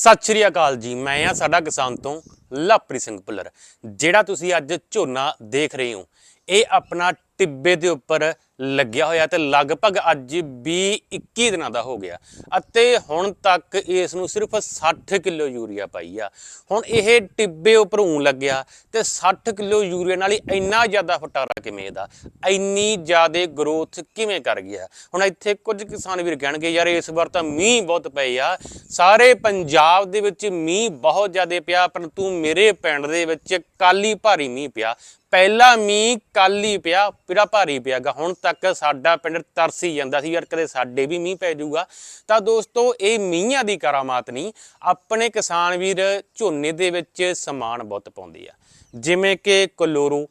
ਸਤਿ ਸ਼੍ਰੀ ਅਕਾਲ ਜੀ, ਮੈਂ ਆ ਸਾਡਾ ਕਿਸਾਨ ਤੋਂ ਲਵਪ੍ਰੀਤ ਸਿੰਘ ਭੁੱਲਰ। ਜਿਹੜਾ ਤੁਸੀਂ ਅੱਜ ਝੋਨਾ ਦੇਖ ਰਹੇ ਹੋ ਇਹ ਆਪਣਾ ਟਿੱਬੇ ਦੇ ਉੱਪਰ ਲੱਗਿਆ ਹੋਇਆ ਤੇ ਲਗਭਗ ਅੱਜ 20 21 ਦਿਨਾਂ ਦਾ ਹੋ ਗਿਆ। ਅਤੇ ਹੁਣ ਤੱਕ ਇਸ ਨੂੰ ਸਿਰਫ 60 ਕਿਲੋ ਯੂਰੀਆ ਪਾਈ ਆ। ਹੁਣ ਇਹ ਟਿੱਬੇ ਉੱਪਰ ਊਂ ਲੱਗਿਆ ਤੇ 60 ਕਿਲੋ ਯੂਰੀਆ ਨਾਲ ਹੀ ਇੰਨਾ ਜ਼ਿਆਦਾ ਫਟਾਰਾ ਕਿਵੇਂ ਇਹਦਾ ਇੰਨੀ ਜ਼ਿਆਦਾ ਗਰੋਥ ਕਿਵੇਂ ਕਰ ਗਿਆ? ਹੁਣ ਇੱਥੇ ਕੁਝ ਕਿਸਾਨ ਵੀਰ ਕਹਿਣਗੇ, ਯਾਰ ਇਸ ਵਾਰ ਤਾਂ ਮੀਂਹ ਬਹੁਤ ਪਏ ਆ। ਸਾਰੇ ਪੰਜਾਬ ਦੇ ਵਿੱਚ ਮੀਂਹ ਬਹੁਤ ਜ਼ਿਆਦਾ ਪਿਆ, ਪਰੰਤੂ ਮੇਰੇ ਪਿੰਡ ਦੇ ਵਿੱਚ ਕਾਲੀ ਭਾਰੀ ਮੀਂਹ ਪਿਆ। ਪਹਿਲਾ ਮੀਂਹ ਕੱਲ ਹੀ ਪਿਆ, ਪਿਰਾ ਭਾਰੀ ਪਿਆਗਾ ਹੁਣ ਤੱਕ ਸਾਡਾ ਪਿੰਡ ਤਰਸੀ ਜਾਂਦਾ ਸੀ ਯਾਰ ਕਦੇ ਸਾਡੇ ਵੀ ਮੀਂਹ ਪੈ ਜਾਊਗਾ। ਤਾਂ ਦੋਸਤੋ, ਇਹ ਮੀਂਹਾਂ ਦੀ ਕਰਾਮਾਤ ਨਹੀਂ, ਆਪਣੇ ਕਿਸਾਨ ਵੀਰ ਝੋਨੇ ਦੇ ਵਿੱਚ ਸਮਾਨ ਬਹੁਤ ਪਾਉਂਦੇ ਆ। ਜਿਵੇਂ ਕਿ ਕਲੋਰੂ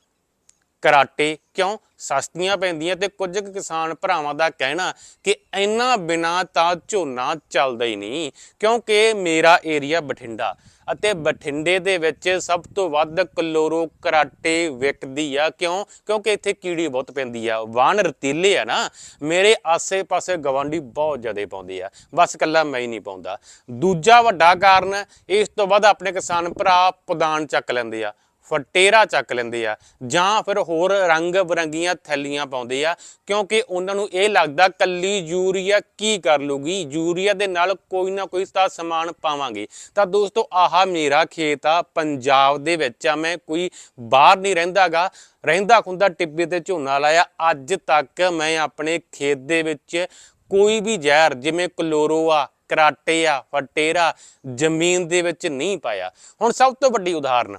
ਕਰਾਟੇ ਕਿਉਂ ਸਸਤੀਆਂ ਪੈਂਦੀਆਂ ਤੇ ਕੁਝ ਕੁ ਕਿਸਾਨ ਭਰਾਵਾਂ ਦਾ ਕਹਿਣਾ ਕਿ ਇੰਨਾ ਬਿਨਾ ਤਾਂ ਝੋਨਾ ਚੱਲਦਾ ਹੀ ਨਹੀਂ, ਕਿਉਂਕਿ ਮੇਰਾ ਏਰੀਆ ਬਠਿੰਡਾ ਅਤੇ ਬਠਿੰਡੇ ਦੇ ਵਿੱਚ ਸਭ ਤੋਂ ਵੱਧ ਕਲੋਰੋ ਕਰਾਟੇ ਵਿਕਦੀ ਆ। ਕਿਉਂ? ਕਿਉਂਕਿ ਇੱਥੇ ਕੀੜੀ ਬਹੁਤ ਪੈਂਦੀ ਆ। ਵਾਣ ਰਤੀਲੇ ਆ ਨਾ, ਮੇਰੇ ਆਸੇ-ਪਾਸੇ ਗਵਾਂਢੀ ਬਹੁਤ ਜ਼ਿਆਦਾ ਪਾਉਂਦੇ ਆ। ਬਸ ਕੱਲਾ ਮੈਂ ਹੀ ਨਹੀਂ ਪਾਉਂਦਾ। ਦੂਜਾ ਵੱਡਾ ਕਾਰਨ, ਇਸ ਤੋਂ ਵੱਧ ਆਪਣੇ ਕਿਸਾਨ ਭਰਾ ਪਦਾਨ ਚੱਕ ਲੈਂਦੇ ਆ। ਫਟੇਰਾ ਚੱਕ ਲੈਂਦੇ ਆ, ਜਾਂ ਫਿਰ ਹੋਰ ਰੰਗ ਬਰੰਗੀਆਂ ਥੈਲੀਆਂ ਪਾਉਂਦੇ ਆ, ਕਿਉਂਕਿ ਉਹਨਾਂ ਨੂੰ ਇਹ ਲੱਗਦਾ ਕੱਲੀ ਯੂਰੀਆ ਕੀ ਕਰ ਲੂਗੀ? ਯੂਰੀਆ ਦੇ ਨਾਲ ਕੋਈ ਨਾ ਕੋਈ ਤਾਂ ਸਮਾਨ ਪਾਵਾਂਗੇ। ਤਾਂ ਦੋਸਤੋ, ਆਹ ਮੇਰਾ ਖੇਤ ਆ, ਪੰਜਾਬ ਦੇ ਵਿੱਚ ਆ, ਮੈਂ ਕੋਈ ਬਾਹਰ ਨਹੀਂ ਰਹਿੰਦਾਗਾ। ਰਹਿੰਦਾ ਖੁੰਦਾ ਟਿੱਬੇ ਤੇ ਝੋਨਾ ਲਾਇਆ, ਅੱਜ ਤੱਕ ਮੈਂ ਆਪਣੇ ਖੇਤ ਦੇ ਵਿੱਚ ਕੋਈ ਵੀ ਜ਼ਹਿਰ, ਜਿਵੇਂ ਕਲੋਰੋ ਆ, ਕਰਾਟੇ ਆ, ਫਟੇਰਾ, ਜ਼ਮੀਨ ਦੇ ਵਿੱਚ ਨਹੀਂ ਪਾਇਆ। ਹੁਣ ਸਭ ਤੋਂ ਵੱਡੀ ਉਦਾਹਰਨ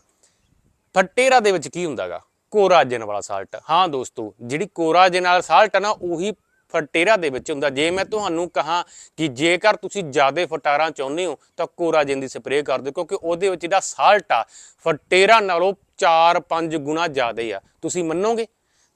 ਫਟੇਰਾ ਦੇ ਵਿੱਚ ਕੀ ਹੁੰਦਾਗਾ? ਕੋਰਾਜਨ ਵਾਲਾ ਸਾਲਟ। ਹਾਂ ਦੋਸਤੋ, ਜਿਹੜੀ ਕੋਰਾਜਨ ਵਾਲਾ ਸਾਲਟ ਆ ਨਾ, ਉਹੀ ਫਟੇਰਾ ਦੇ ਵਿੱਚ ਹੁੰਦਾ। ਜੇ ਮੈਂ ਤੁਹਾਨੂੰ ਕਹਾਂ ਕਿ ਜੇਕਰ ਤੁਸੀਂ ਜ਼ਿਆਦਾ ਫਟਾਰਾਂ ਚਾਹੁੰਦੇ ਹੋ, ਤਾਂ ਕੋਰਾਜਨ ਦੀ ਸਪਰੇਅ ਕਰ ਦਿਓ, ਕਿਉਂਕਿ ਉਹਦੇ ਵਿੱਚ ਜਿਹੜਾ ਸਾਲਟ ਆ, ਫਟੇਰਾ ਨਾਲੋਂ 4-5 ਗੁਣਾ ਜ਼ਿਆਦਾ ਆ। ਤੁਸੀਂ ਮੰਨੋਗੇ?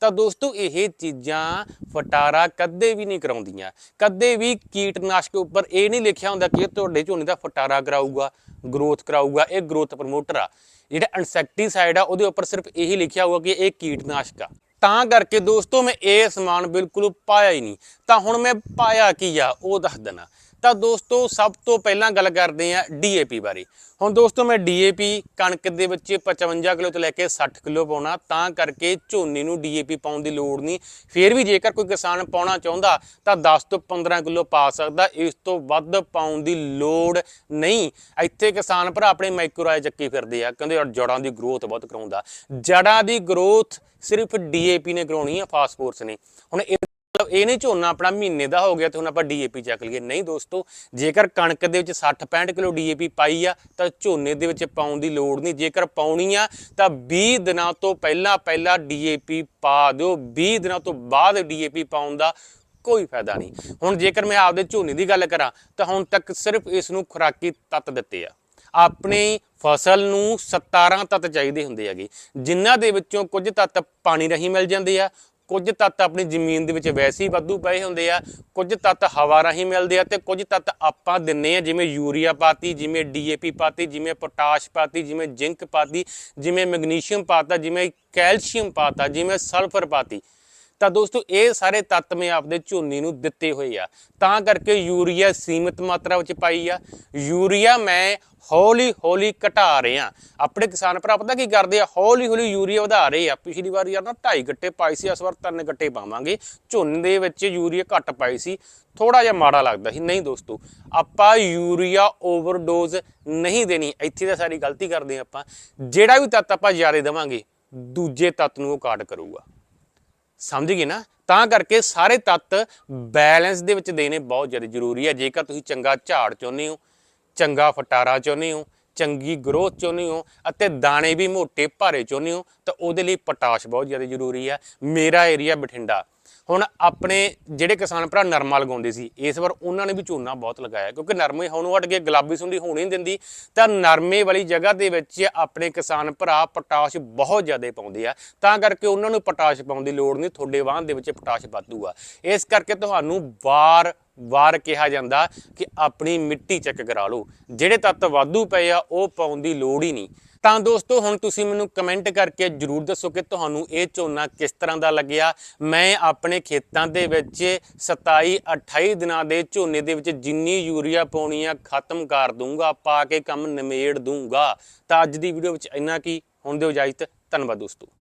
ਤਾਂ ਦੋਸਤੋ ਇਹ ਚੀਜ਼ਾਂ ਫਟਾਰਾ ਕਦੇ ਵੀ ਨਹੀਂ ਕਰਾਉਂਦੀਆਂ। ਕਦੇ ਵੀ ਕੀਟਨਾਸ਼ਕ ਉੱਪਰ ਇਹ ਨਹੀਂ ਲਿਖਿਆ ਹੁੰਦਾ ਕਿ ਇਹ ਤੁਹਾਡੇ ਝੋਨੇ ਦਾ ਫਟਾਰਾ ਕਰਾਊਗਾ ਗਰੋਥ ਕਰਾਊਗਾ, ਇਹ ਗਰੋਥ ਪ੍ਰਮੋਟਰ ਆ। ਜਿਹੜਾ ਇਨਸੈਕਟੀਸਾਈਡ ਆ, ਉਹਦੇ ਉੱਪਰ ਸਿਰਫ ਇਹੀ ਲਿਖਿਆ ਹੋਊਗਾ ਕਿ ਇਹ ਕੀਟਨਾਸ਼ਕ ਆ। ਤਾਂ ਕਰਕੇ ਦੋਸਤੋ ਮੈਂ ਇਹ ਸਮਾਨ ਬਿਲਕੁਲ ਪਾਇਆ ਹੀ ਨਹੀਂ। ਤਾਂ ਹੁਣ ਮੈਂ ਪਾਇਆ ਕੀ ਆ, ਉਹ ਦੱਸ ਦਣਾ। ਤਾਂ ਦੋਸਤੋ ਸਭ ਤੋਂ ਪਹਿਲਾਂ ਗੱਲ ਕਰਦੇ ਆ ਡੀਏਪੀ ਬਾਰੇ। ਹੁਣ ਦੋਸਤੋ ਮੈਂ ਡੀਏਪੀ ਕਣਕ ਦੇ ਵਿੱਚ 55 ਕਿਲੋ ਤੋਂ ਲੈ ਕੇ 60 ਕਿਲੋ ਪਾਉਣਾ, ਤਾਂ ਕਰਕੇ ਝੋਨੇ ਨੂੰ ਡੀਏਪੀ ਪਾਉਣ ਦੀ ਲੋੜ ਨਹੀਂ। ਫਿਰ ਵੀ ਜੇਕਰ ਕੋਈ ਕਿਸਾਨ ਪਾਉਣਾ ਚਾਹੁੰਦਾ, ਤਾਂ 10 ਤੋਂ 15 ਕਿਲੋ ਪਾ ਸਕਦਾ, ਇਸ ਤੋਂ ਵੱਧ ਪਾਉਣ ਦੀ ਲੋੜ ਨਹੀਂ। ਇੱਥੇ ਕਿਸਾਨ ਭਰਾ ਆਪਣੇ ਮਾਈਕਰੋਆਏ ਚੱਕੀ ਫਿਰਦੇ ਆ, ਕਹਿੰਦੇ ਯਾਰ ਜੜਾਂ ਦੀ ਗਰੋਥ ਬਹੁਤ ਕਰਾਉਂਦਾ। ਜੜਾਂ ਦੀ ਗਰੋਥ ਸਿਰਫ ਡੀਏਪੀ ਨੇ ਕਰਾਉਣੀ ਆ ਫਾਸਫੋਰਸ ਨੇ। ਹੁਣ ਇਹ ਮਤਲਬ ਇਹ ਨਹੀਂ ਝੋਨਾ ਆਪਣਾ ਮਹੀਨੇ ਦਾ ਹੋ ਗਿਆ ਤੇ ਹੁਣ ਆਪਾਂ ਡੀਏਪੀ ਚੱਕ ਲਈਏ। ਨਹੀਂ ਦੋਸਤੋ, ਜੇਕਰ ਕਣਕ ਦੇ ਵਿੱਚ 60 65 ਕਿਲੋ ਡੀਏਪੀ ਪਾਈ ਆ, ਤਾਂ ਝੋਨੇ ਦੇ ਵਿੱਚ ਪਾਉਣ ਦੀ ਲੋੜ ਨਹੀਂ। ਜੇਕਰ ਪਾਉਣੀ ਆ, ਤਾਂ 20 ਦਿਨਾਂ ਤੋਂ ਪਹਿਲਾਂ ਪਹਿਲਾਂ ਡੀਏਪੀ ਪਾ ਦਿਓ। 20 ਦਿਨਾਂ ਤੋਂ ਬਾਅਦ ਡੀਏਪੀ ਪਾਉਣ ਦਾ ਕੋਈ ਫਾਇਦਾ ਨਹੀਂ। ਹੁਣ ਜੇਕਰ ਮੈਂ ਆਪਦੇ ਝੋਨੇ ਦੀ ਗੱਲ ਕਰਾਂ, ਤਾਂ ਹੁਣ ਤੱਕ ਸਿਰਫ ਇਸ ਨੂੰ ਖੁਰਾਕੀ ਤੱਤ ਦਿੱਤੇ ਆ। ਆਪਣੀ ਫਸਲ ਨੂੰ 17 ਤੱਤ ਚਾਹੀਦੇ ਹੁੰਦੇ ਹੈਗੇ, ਜਿਨ੍ਹਾਂ ਦੇ ਵਿੱਚੋਂ ਕੁਝ ਤੱਤ ਪਾਣੀ ਰਾਹੀਂ ਮਿਲ ਜਾਂਦੇ ਆ ਕੁਝ ਤੱਤ ਆਪਣੀ ਜ਼ਮੀਨ ਦੇ ਵਿੱਚ ਵੈਸੇ ਹੀ ਵਾਧੂ ਪਏ ਹੁੰਦੇ ਆ, ਕੁਝ ਤੱਤ ਹਵਾ ਰਾਹੀਂ ਮਿਲਦੇ ਆ ਤੇ ਕੁਝ ਤੱਤ ਆਪਾਂ ਦਿੰਨੇ ਆ, ਜਿਵੇਂ ਯੂਰੀਆ ਪਾਤੀ, ਜਿਵੇਂ ਡੀਏਪੀ ਪਾਤੀ, ਜਿਵੇਂ ਪੋਟਾਸ਼ ਪਾਤੀ, ਜਿਵੇਂ ਜ਼ਿੰਕ ਪਾਤੀ, ਜਿਵੇਂ ਮੈਗਨੀਸ਼ੀਅਮ ਪਾਤਾ, ਜਿਵੇਂ ਕੈਲਸ਼ੀਅਮ ਪਾਤਾ, ਜਿਵੇਂ ਸਲਫਰ ਪਾਤੀ। ਤਾਂ ਦੋਸਤੋ, ਇਹ ਸਾਰੇ ਤੱਤ ਮੈਂ ਆਪਦੇ ਝੋਨੇ ਨੂੰ ਦਿੱਤੇ ਹੋਏ ਆ। ਤਾਂ ਕਰਕੇ ਯੂਰੀਆ ਸੀਮਿਤ ਮਾਤਰਾ ਵਿੱਚ ਪਾਈ ਆ। ਯੂਰੀਆ ਮੈਂ ਹੌਲੀ ਹੌਲੀ ਘਟਾ ਰਹੇ ਰਿਹਾ ਆਪਣੇ ਕਿਸਾਨ ਭਰਾ ਪਤਾ ਕੀ ਕਰਦੇ ਆ? ਹੌਲੀ ਹੌਲੀ ਯੂਰੀਆ ਵਧਾ ਰਹੇ ਆ। ਪਿਛਲੀ ਵਾਰ ਯਾਰ ਨਾ 2.5 ਗੱਟੇ ਪਾਈ ਸੀ, ਇਸ ਵਾਰ 3 ਗੱਟੇ ਪਾਵਾਂਗੇ। ਝੋਨੇ ਦੇ ਵਿੱਚ ਯੂਰੀਆ ਘੱਟ ਪਾਈ ਸੀ। ਥੋੜਾ ਜਿਹਾ ਮਾੜਾ ਲੱਗਦਾ ਸੀ। ਨਹੀਂ ਦੋਸਤੋ, ਆਪਾਂ ਯੂਰੀਆ ਓਵਰਡੋਜ਼ ਨਹੀਂ ਦੇਣੀ। ਇੱਥੇ ਤਾਂ ਸਾਰੀ ਗਲਤੀ ਕਰਦੇ ਆ ਆਪਾਂ। ਜਿਹੜਾ ਵੀ ਤੱਤ ਆਪਾਂ ਜ਼ਿਆਦਾ ਦੇਵਾਂਗੇ, ਦੂਜੇ ਤੱਤ ਨੂੰ ਉਹ ਕਾਟ ਕਰੂਗਾ। ਸਮਝ ਗਏ ਨਾ? ਤਾਂ ਕਰਕੇ ਸਾਰੇ ਤੱਤ ਬੈਲੈਂਸ ਦੇ ਵਿੱਚ ਦੇਣੇ ਬਹੁਤ ਜ਼ਿਆਦਾ ਜ਼ਰੂਰੀ ਹੈ ਜੇਕਰ ਤੁਸੀਂ ਚੰਗਾ ਝਾੜ ਚਾਹੁੰਦੇ ਹੋ ਚੰਗਾ ਫਟਾਰਾ ਚਾਹੁੰਦੇ ਹੋ, ਚੰਗੀ ਗਰੋਥ ਚਾਹੁੰਦੇ ਹੋ ਅਤੇ ਦਾਣੇ ਵੀ ਮੋٹے ਭਾਰੇ ਚਾਹੁੰਦੇ ਹੋ, ਤਾਂ ਉਹਦੇ ਲਈ ਪੋਟਾਸ਼ ਬਹੁਤ ਜ਼ਿਆਦਾ ਜ਼ਰੂਰੀ ਹੈ। ਮੇਰਾ ਏਰੀਆ ਬਠਿੰਡਾ। ਹੁਣ ਆਪਣੇ ਜਿਹੜੇ ਕਿਸਾਨ ਭਰਾ ਨਰਮਾ ਲਗਾਉਂਦੇ ਸੀ, ਇਸ ਵਾਰ ਉਹਨਾਂ ਨੇ ਵੀ ਝੋਨਾ ਬਹੁਤ ਲਗਾਇਆ, ਕਿਉਂਕਿ ਨਰਮੇ ਹੁਣ ਹਟ ਕੇ ਗੁਲਾਬੀ ਸੁੰਡੀ ਹੋਣੀ ਨਹੀਂ ਦਿੰਦੀ। ਤਾਂ ਨਰਮੇ ਵਾਲੀ ਜਗ੍ਹਾ ਦੇ ਵਿੱਚ ਆਪਣੇ ਕਿਸਾਨ ਭਰਾ ਪੋਟਾਸ਼ ਬਹੁਤ ਜ਼ਿਆਦਾ ਪਾਉਂਦੇ ਆ। ਤਾਂ ਕਰਕੇ ਉਹਨਾਂ ਨੂੰ ਪੋਟਾਸ਼ ਪਾਉਣ ਦੀ ਲੋੜ ਨਹੀਂ, ਤੁਹਾਡੇ ਵਾਹਨ ਦੇ ਵਿੱਚ ਪੋਟਾਸ਼ ਵਾਧੂ ਆ। ਇਸ ਕਰਕੇ ਤੁਹਾਨੂੰ ਵਾਰ ਵਾਰ ਕਿਹਾ ਜਾਂਦਾ ਕਿ ਆਪਣੀ ਮਿੱਟੀ ਚੈੱਕ ਕਰਾ ਲਓ। ਜਿਹੜੇ ਤੱਤ ਵਾਧੂ ਪਏ ਆ, ਉਹ ਪਾਉਣ ਦੀ ਲੋੜ ਹੀ ਨਹੀਂ। ਤਾਂ ਦੋਸਤੋ, ਹੁਣ ਤੁਸੀਂ ਮੈਨੂੰ ਕਮੈਂਟ ਕਰਕੇ ਜਰੂਰ ਦੱਸੋ ਕਿ ਤੁਹਾਨੂੰ ਇਹ ਝੋਨਾ ਕਿਸ ਤਰ੍ਹਾਂ ਦਾ ਲੱਗਿਆ। ਮੈਂ ਆਪਣੇ ਖੇਤਾਂ ਦੇ ਵਿੱਚ 27 28 ਦਿਨਾਂ ਦੇ ਝੋਨੇ ਦੇ ਵਿੱਚ ਜਿੰਨੀ ਯੂਰੀਆ ਪਾਉਣੀ ਆ, ਖਤਮ ਕਰ ਦੂੰਗਾ ਪਾ ਕੇ ਕੰਮ ਨਿਮੇੜ ਦੂੰਗਾ ਤਾਂ ਅੱਜ ਦੀ ਵੀਡੀਓ ਵਿੱਚ ਇੰਨਾ ਕੀ। ਹੁਣ ਦਿਓ ਇਜਾਜ਼ਤ। ਧੰਨਵਾਦ ਦੋਸਤੋ।